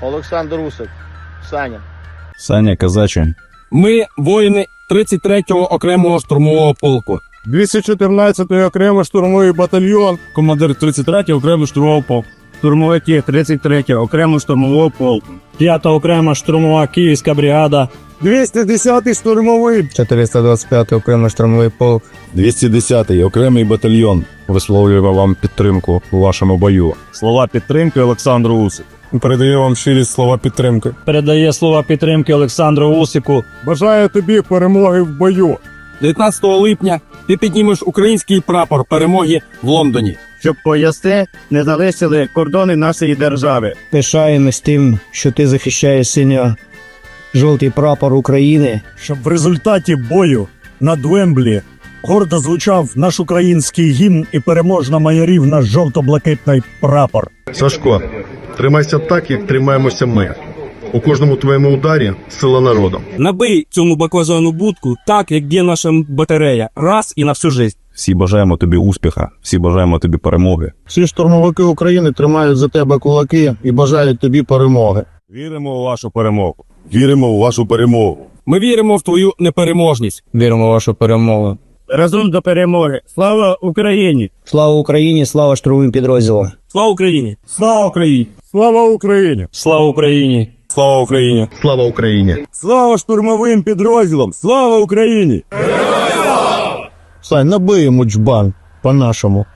Олександр Усик. Саня. Саня Казачий. Ми воїни 33-го окремого штурмового полку. 214-й окремий штурмовий батальйон. Командир 33-го окремого штурмового полку. Штурмовики 33-го окремого штурмового полку. 5-та окрема штурмова київська бригада. 210-й штурмовий. 425-й окремий штурмовий полк. 210-й окремий батальйон висловлює вам підтримку у вашому бою. Слова підтримки Олександру Усику. Передаю вам щирі слова підтримки. Передає слова підтримки Олександру Усику. Бажаю тобі перемоги в бою. 19 липня ти піднімеш український прапор перемоги в Лондоні. щоб поясти не залишили кордони нашої держави. Пишаємось тим, що ти захищаєш синьо жовтий прапор України. щоб в результаті бою над Вемблі гордо звучав наш український гімн і переможно майорів наш жовто-блакитний прапор. Сашко, тримайся так, як тримаємося ми. У кожному твоєму ударі сила народу. Набий цьому баклажану будку так, як б'є наша батарея. Раз і на всю життя. Всі бажаємо тобі успіха, всі бажаємо тобі перемоги. Всі штурмовики України тримають за тебе кулаки і бажають тобі перемоги. Віримо у вашу перемогу. Віримо у вашу перемогу. Ми віримо в твою непереможність. Віримо в вашу перемогу. Разом до перемоги. Слава Україні! Слава Україні, слава штурмовим підрозділам. Слава Україні! Слава Україні! Слава Україні! Слава Україні! Слава Україні! Слава Україні! Слава штурмовим підрозділам! Слава Україні! Сань, набиємо джбан по-нашому.